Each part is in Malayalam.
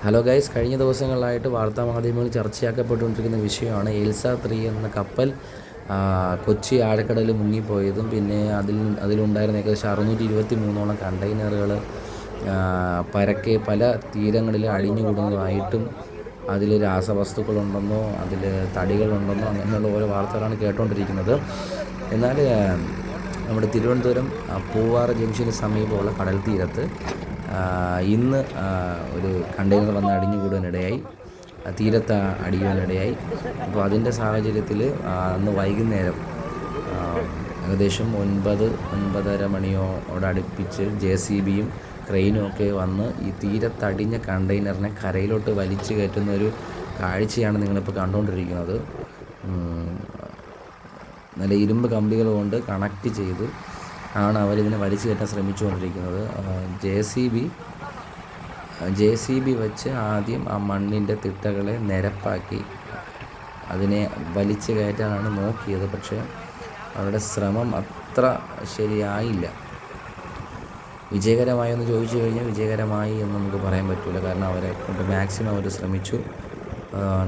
ഹലോ ഗൈസ് കഴിഞ്ഞ ദിവസങ്ങളിലായിട്ട് വാർത്താ മാധ്യമങ്ങളിൽ ചർച്ചയാക്കപ്പെട്ടുകൊണ്ടിരിക്കുന്ന വിഷയമാണ് എൽസ ത്രീ എന്ന കപ്പൽ കൊച്ചി ആഴക്കടലിൽ മുങ്ങിപ്പോയതും പിന്നെ അതിൽ അതിലുണ്ടായിരുന്ന ഏകദേശം അറുന്നൂറ്റി ഇരുപത്തി മൂന്നോളം കണ്ടെയ്നറുകൾ പരക്കെ പല തീരങ്ങളിൽ അഴിഞ്ഞുകൂടുന്നതായിട്ടും അതിൽ രാസവസ്തുക്കളുണ്ടെന്നോ അതിൽ തടികളുണ്ടെന്നോ അങ്ങനെയുള്ള ഓരോ വാർത്തകളാണ് കേട്ടുകൊണ്ടിരിക്കുന്നത് എന്നാൽ നമ്മുടെ തിരുവനന്തപുരം പൂവാർ ജംഗ്ഷന് സമീപമുള്ള കടൽ തീരത്ത് ഇന്ന് ഒരു കണ്ടെയ്നർ വന്ന് അടിഞ്ഞുകൂടാനിടയായി തീരത്ത് അടിയുവാനിടയായി. അപ്പോൾ അതിന്റെ സാഹചര്യത്തിൽ അന്ന് വൈകുന്നേരം ഏകദേശം ഒൻപത് ഒൻപതര മണിയോട് അടുപ്പിച്ച് ജെ സി ബിയും ക്രെയിനും ഒക്കെ വന്ന് ഈ തീരത്തടിഞ്ഞ കണ്ടെയ്നറിനെ കരയിലോട്ട് വലിച്ചു കയറ്റുന്ന ഒരു കാഴ്ചയാണ് നിങ്ങളിപ്പോൾ കണ്ടുകൊണ്ടിരിക്കുന്നത്. നല്ല ഇരുമ്പ് കമ്പികൾ കൊണ്ട് കണക്റ്റ് ചെയ്ത് ആണ് അവരിതിനെ വലിച്ചു കയറ്റാൻ ശ്രമിച്ചുകൊണ്ടിരിക്കുന്നത്. J C B J C B വെച്ച് ആദ്യം ആ മണ്ണിന്റെ തിട്ടകളെ നിരപ്പാക്കി അതിനെ വലിച്ചു കയറ്റാനാണ് നോക്കിയത്. പക്ഷേ അവരുടെ ശ്രമം അത്ര ശരിയായില്ല. വിജയകരമായി എന്ന് ചോദിച്ചു കഴിഞ്ഞാൽ വിജയകരമായി എന്ന് നമുക്ക് പറയാൻ പറ്റില്ല കാരണം അവരെ കൊണ്ട് മാക്സിമം അവർ ശ്രമിച്ചു.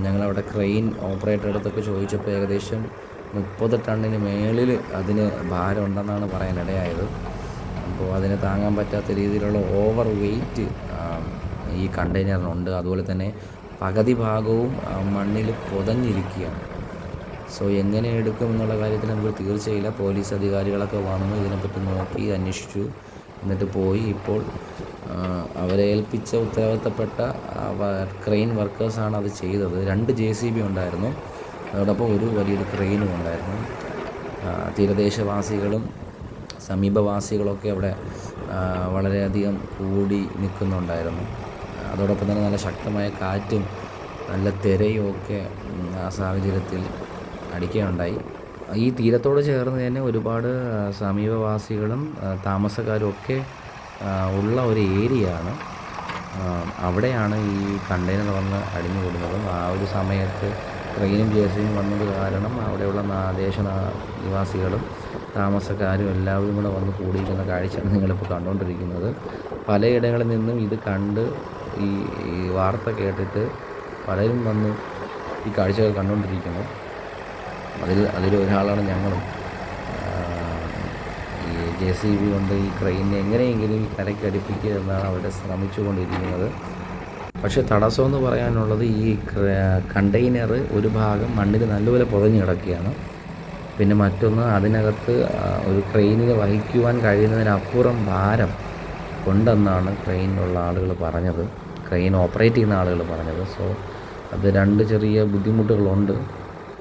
ഞങ്ങളവിടെ ക്രെയിൻ ഓപ്പറേറ്റർ അടുത്തൊക്കെ ചോദിച്ചപ്പോൾ ഏകദേശം മുപ്പത് ടണ്ണിന് മേളിൽ അതിന് ഭാരം ഉണ്ടെന്നാണ് പറയാനിടയായത് അപ്പോൾ അതിനെ താങ്ങാൻ പറ്റാത്ത രീതിയിലുള്ള ഓവർ വെയിറ്റ് ഈ കണ്ടെയ്നറിനുണ്ട് അതുപോലെ തന്നെ പകുതി ഭാഗവും മണ്ണിൽ പുതഞ്ഞിരിക്കുകയാണ്. സോ എങ്ങനെ എടുക്കും എന്നുള്ള കാര്യത്തിൽ നമുക്ക് തീർച്ചയില്ല പോലീസ് അധികാരികളൊക്കെ വന്നു ഇതിനെപ്പറ്റി നോക്കി അന്വേഷിച്ചു. എന്നിട്ട് പോയി ഇപ്പോൾ അവരെ ഏൽപ്പിച്ച ഉത്തരവാദിത്തപ്പെട്ട ക്രെയിൻ വർക്കേഴ്സാണ് അത് ചെയ്തത്. രണ്ട് ജെ സി ബി ഉണ്ടായിരുന്നു. അതോടൊപ്പം ഒരു വലിയൊരു ക്രെയിനും ഉണ്ടായിരുന്നു. തീരദേശവാസികളും സമീപവാസികളൊക്കെ അവിടെ വളരെയധികം കൂടി നിൽക്കുന്നുണ്ടായിരുന്നു. അതോടൊപ്പം തന്നെ നല്ല ശക്തമായ കാറ്റും നല്ല തിരയും ഒക്കെ ആ സാഹചര്യത്തിൽ അടിക്കുകയുണ്ടായി. ഈ തീരത്തോട് ചേർന്ന് തന്നെ ഒരുപാട് സമീപവാസികളും താമസക്കാരും ഒക്കെ ഉള്ള ഒരു ഏരിയയാണ്. അവിടെയാണ് ഈ കണ്ടെയ്നർ വന്ന് അടിഞ്ഞുകൂടുന്നതും ആ ഒരു സമയത്ത് ട്രെയിനും ബിയും വന്നത് കാരണം അവിടെയുള്ള ദേശ നിവാസികളും താമസക്കാരും എല്ലാവരും കൂടെ വന്ന് കൂടിയിരിക്കുന്ന കാഴ്ചയാണ് നിങ്ങളിപ്പോൾ കണ്ടുകൊണ്ടിരിക്കുന്നത്. പലയിടങ്ങളിൽ നിന്നും ഇത് കണ്ട് ഈ വാർത്ത കേട്ടിട്ട് പലരും വന്ന് ഈ കാഴ്ചകൾ കണ്ടുകൊണ്ടിരിക്കുന്നു. അതിൽ അതിലൊരാളാണ് ഞങ്ങളും. ഈ ജെ സി ബി കൊണ്ട് ഈ ക്രെയിനിനെ എങ്ങനെയെങ്കിലും ഈ കരയ്ക്ക് അടുപ്പിക്കുക എന്നാണ് അവിടെ ശ്രമിച്ചുകൊണ്ടിരിക്കുന്നത്. പക്ഷേ തടസ്സമെന്ന് പറയാനുള്ളത് ഈ കണ്ടെയ്നർ ഒരു ഭാഗം മണ്ണിൽ നല്ലപോലെ പുതഞ്ഞു കിടക്കുകയാണ്. പിന്നെ മറ്റൊന്ന് അതിനകത്ത് ഒരു ക്രെയിനിൽ വഹിക്കുവാൻ കഴിയുന്നതിനപ്പുറം ഭാരം ഉണ്ടെന്നാണ് ക്രെയിനിലുള്ള ആളുകൾ പറഞ്ഞത്. ക്രെയിൻ ഓപ്പറേറ്റ് ചെയ്യുന്ന ആളുകൾ പറഞ്ഞത്. സോ അത് രണ്ട് ചെറിയ ബുദ്ധിമുട്ടുകളുണ്ട്.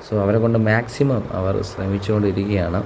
സോ അവരെ കൊണ്ട് മാക്സിമം അവർ ശ്രമിച്ചുകൊണ്ടിരിക്കുകയാണ്.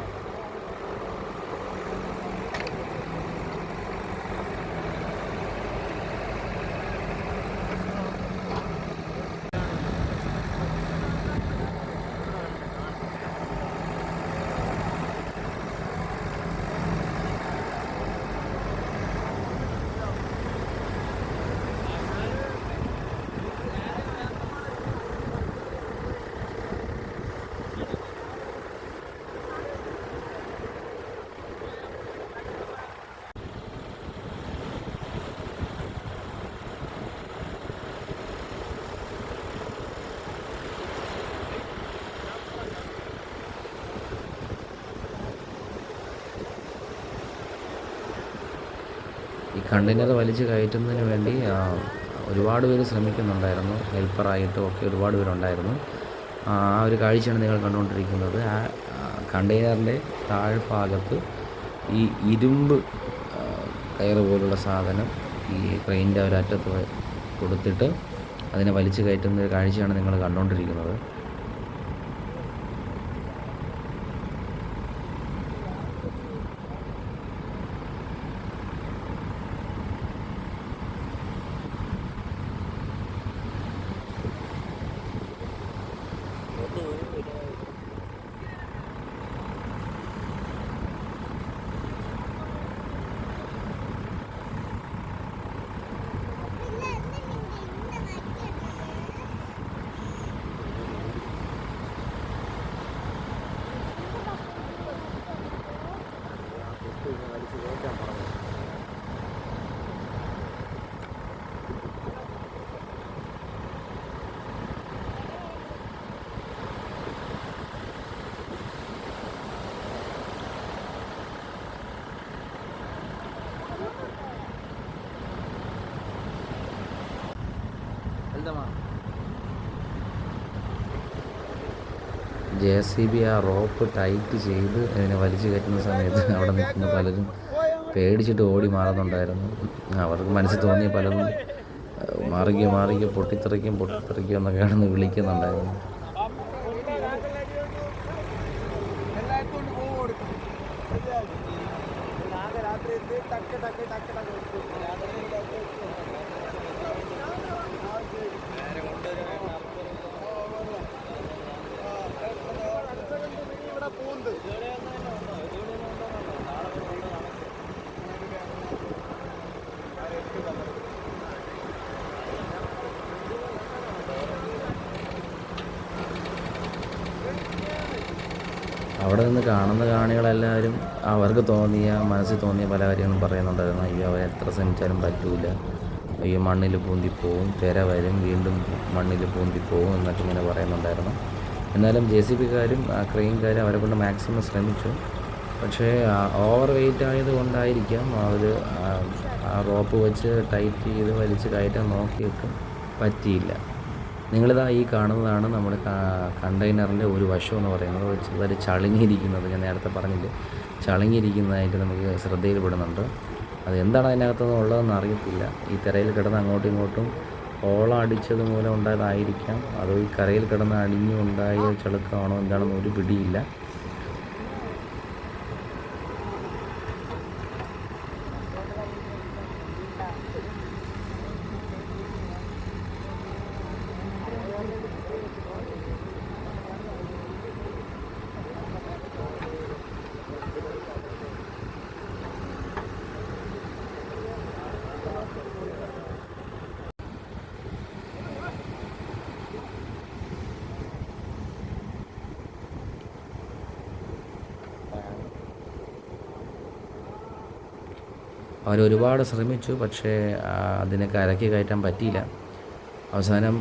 കണ്ടെയ്നർ വലിച്ച് കയറ്റുന്നതിന് വേണ്ടി ഒരുപാട് പേര് ശ്രമിക്കുന്നുണ്ടായിരുന്നു. ഹെൽപ്പറായിട്ടും ഒക്കെ ഒരുപാട് പേരുണ്ടായിരുന്നു. ആ ഒരു കാഴ്ചയാണ് നിങ്ങൾ കണ്ടുകൊണ്ടിരിക്കുന്നത്. ആ കണ്ടെയ്നറിന്റെ താഴ്ഭാഗത്ത് ഈ ഇരുമ്പ് കയർ പോലുള്ള സാധനം ഈ ക്രെയിനിന്റെ ഒരറ്റത്ത് കൊടുത്തിട്ട് അതിനെ വലിച്ചു കയറ്റുന്ന ഒരു കാഴ്ചയാണ് നിങ്ങൾ കണ്ടുകൊണ്ടിരിക്കുന്നത്. സുരക്ഷിതമാണ് ജെ സി ബി ആ റോപ്പ് ടൈറ്റ് ചെയ്ത് അതിനെ വലിച്ചു കയറ്റുന്ന സമയത്ത് അവിടെ നിൽക്കുന്ന പലരും പേടിച്ചിട്ട് ഓടി മാറുന്നുണ്ടായിരുന്നു അവർക്ക് മനസ്സിൽ തോന്നിയ പലതും ഏഹ്, മാറിക്കോ മാറിക്കോ പൊട്ടിത്തെറിക്കും പൊട്ടിത്തെറിക്കും എന്നൊക്കെ വിളിക്കുന്നുണ്ടായിരുന്നു അവിടെ നിന്ന് കാണുന്ന കാണികളെല്ലാവരും അവർക്ക് തോന്നിയ മനസ്സിൽ തോന്നിയ പല കാര്യങ്ങളും പറയുന്നുണ്ടായിരുന്നു. അയ്യോ അവരെ എത്ര ശ്രമിച്ചാലും പറ്റൂല. അയ്യോ മണ്ണിൽ പൂന്തിപ്പോവും തിര വരും വീണ്ടും മണ്ണിൽ പൂന്തിപ്പോവും എന്നൊക്കെ ഇങ്ങനെ പറയുന്നുണ്ടായിരുന്നു. എന്നാലും ജെ സി ബിക്കാരും ക്രെയിൻകാരും അവരെ കൊണ്ട് മാക്സിമം ശ്രമിച്ചു. പക്ഷേ ഓവർ വെയിറ്റ് ആയതുകൊണ്ടായിരിക്കാം അവർ ആ റോപ്പ് വെച്ച് ടൈറ്റ് ചെയ്ത് വലിച്ച് കയറ്റാൻ നോക്കിയിട്ടും പറ്റിയില്ല. നിങ്ങളിതാ ഈ കാണുന്നതാണ് നമ്മുടെ കണ്ടെയ്നറിന്റെ ഒരു വശം എന്ന് പറയുന്നത്. ചെറുതായിട്ട് ചളിങ്ങിയിരിക്കുന്നത് ഞാൻ നേരത്തെ പറഞ്ഞില്ലേ? ചളിങ്ങിയിരിക്കുന്നതായിട്ട് നമുക്ക് ശ്രദ്ധയിൽപ്പെടുന്നുണ്ട്. അത് എന്താണ് അതിനകത്തുനിന്ന് ഉള്ളതെന്ന് അറിയത്തില്ല. ഈ തിരയിൽ കിടന്ന് അങ്ങോട്ടും ഇങ്ങോട്ടും ഓളം അടിച്ചത് മൂലം ഉണ്ടായതായിരിക്കാം. അതോ ഈ കരയിൽ കിടന്ന് അടിഞ്ഞുണ്ടായ ചളുക്കമാണോ എന്താണെന്ന് ഒരു പിടിയില്ല. അവർ ഒരുപാട് ശ്രമിച്ചു പക്ഷേ അതിനെ കരക്കി കയറ്റാൻ പറ്റിയില്ല. അവസാനം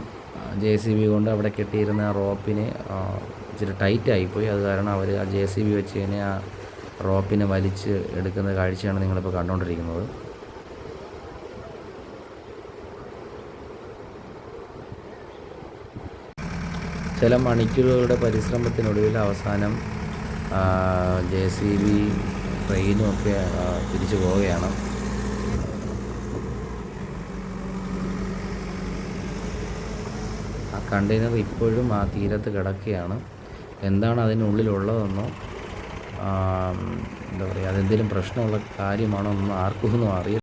ജെ സി ബി കൊണ്ട് അവിടെ കെട്ടിയിരുന്ന റോപ്പിനെ ഇച്ചിരി ടൈറ്റായിപ്പോയി അത് കാരണം അവർ ആ ജെ സി ബി വെച്ച് തന്നെ ആ റോപ്പിനെ വലിച്ച് എടുക്കുന്ന കാഴ്ചയാണ് നിങ്ങളിപ്പോൾ കണ്ടുകൊണ്ടിരിക്കുന്നത് ചില മണിക്കൂറുകളുടെ പരിശ്രമത്തിനൊടുവിൽ അവസാനം ജെ സി ബി ട്രെയിനും ഒക്കെ തിരിച്ചു പോവുകയാണ് ആ കണ്ടെയ്നർ ഇപ്പോഴും ആ തീരത്ത് കിടക്കുകയാണ്. എന്താണ് അതിനുള്ളിലുള്ളതെന്നോ എന്താ പറയുക അതെന്തെങ്കിലും പ്രശ്നമുള്ള കാര്യമാണോ എന്നൊന്നും ആർക്കും ഒന്നും അറിയില്ല